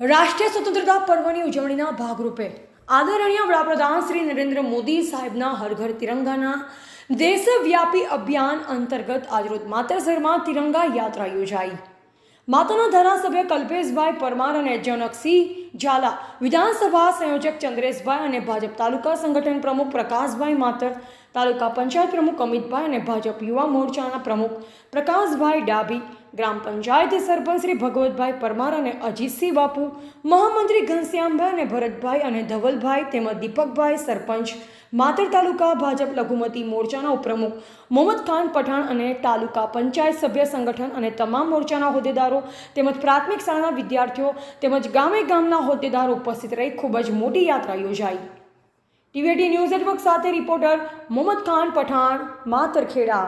રાષ્ટ્રીય સ્વતંત્રતા પર્વની ઉજવણીના ભાગરૂપે આદરણીય વડાપ્રધાન શ્રી નરેન્દ્ર મોદી સાહેબના હરઘર તિરંગાના દેશવ્યાપી અભિયાન અંતર્ગત આજરોજ માતરસરમાં તિરંગા યાત્રા યોજાઈ. માતાના ધારાસભ્ય કલ્પેશભાઈ પરમાર અને જનકસિંહ ઝાલા. વિધાનસભા સંયોજક ચંદ્રેશભાઈ અને ભાજપ તાલુકા સંગઠન પ્રમુખ પ્રકાશભાઈ માતર, તાલુકા પંચાયત પ્રમુખ અમિતભાઈ અને ભાજપ યુવા મોરચાના પ્રમુખ પ્રકાશભાઈ ડાભી, ગ્રામ પંચાયત સરપંચ શ્રી ભગવતભાઈ પરમાર અને અજીતસિંહ બાપુ, મહામંત્રી ઘનશ્યામભાઈ અને ભરતભાઈ અને ધવલભાઈ તેમજ દીપકભાઈ સરપંચ, માતર તાલુકા ભાજપ લઘુમતી મોરચાના ઉપપ્રમુખ, મોહમ્મદ ખાન પઠાણ અને તાલુકા પંચાયત સભ્ય સંગઠન અને તમામ મોરચાના હોદ્દેદારો તેમજ પ્રાથમિક શાળાના વિદ્યાર્થીઓ તેમજ ગામે ગામના હોદ્દેદારો ઉપસ્થિત રહી ખૂબ જ મોટી યાત્રા યોજાઈ. ટીવીટી ન્યૂઝ નેટવર્ક સાથે રિપોર્ટર મોહમ્મદ ખાન પઠાણ, માતરખેડા.